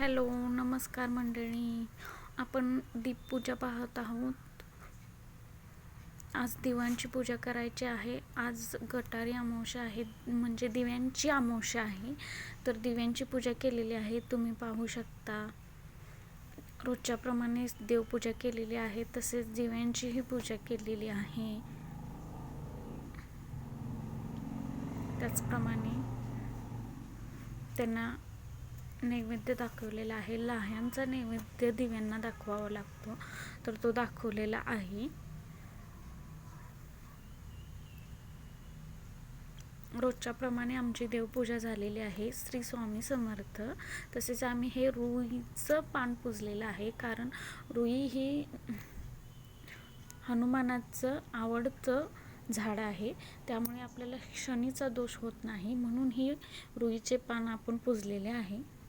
Hello नमस्कार मंडळी. आपण दीपपूजा पाहत आहोत. आज दिव्यांची पूजा करायची आहे. आज गटारी अमावस्या आहे म्हणजे दिव्यांची अमावस्या आहे. तर दिव्यांची पूजा केलेली आहे तुम्ही पाहू शकता. रोजच्याप्रमाणे देवपूजा केलेली आहे तसेच दिव्यांचीही पूजा केलेली आहे. त्याचप्रमाणे त्यांना नैवेद्य दाखवलेला आहे. लाह्यांचा नैवेद्य दिव्यांना दाखवावा लागतो. तर तो दाखवलेला आहे. रोजच्या प्रमाणे आमची देवपूजा झालेली आहे. श्री स्वामी समर्थ. तसेच आम्ही हे रुईचं पान पुजलेलं आहे. कारण रुई ही हनुमानाचं आवडतं झाड आहे. त्यामुळे आपल्याला शनीचा दोष होत नाही. म्हणून ही रुईचे पान आपण पुजलेले आहे.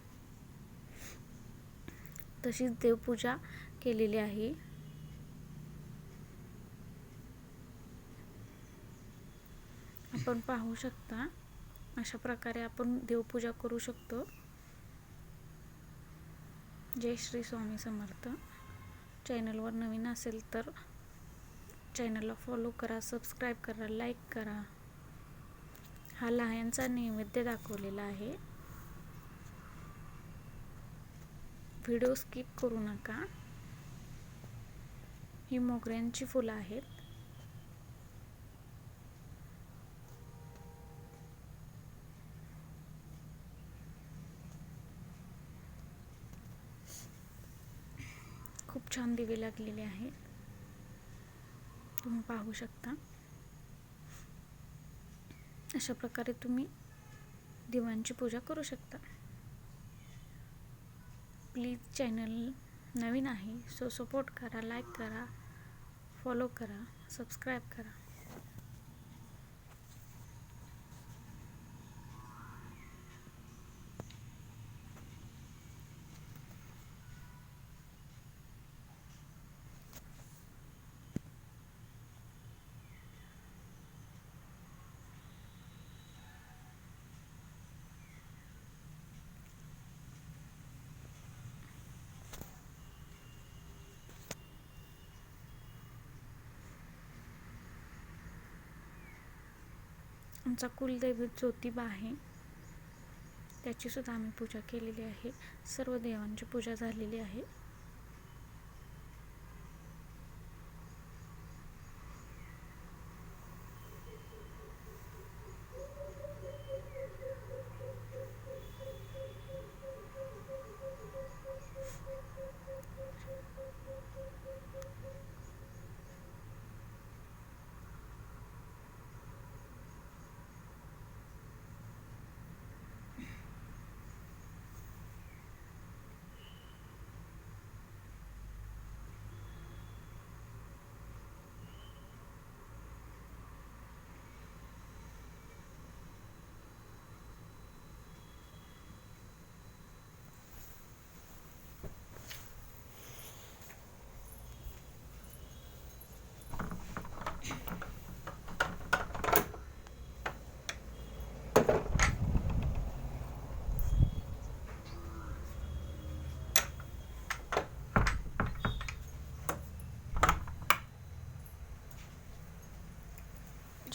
तशीच देवपूजा केलेली आहे. आपण पाहू शकता अशा प्रकारे आपण देवपूजा करू शकतो. जय श्री स्वामी समर्थ. चॅनलवर नवीन असेल तर चॅनलला फॉलो करा सबस्क्राईब करा लाईक करा. हा लहानचा नैवेद्य दाखवलेला आहे. व्हिडिओ स्किप करू नका. ही मोगऱ्यांची फुलं आहेत. खूप छान दिवे लागलेले आहेत. तुम्ही पाहू शकता. अशा प्रकारे तुम्ही दिव्यांची पूजा करू शकता. प्लीज चॅनल नवीन आहे सो सपोर्ट करा लाईक करा फॉलो करा सबस्क्राईब करा. आमचा कुलदैवत ज्योतिबा आहे. त्याचीसुद्धा आम्ही पूजा केलेली आहे. सर्व देवांची पूजा झालेली आहे.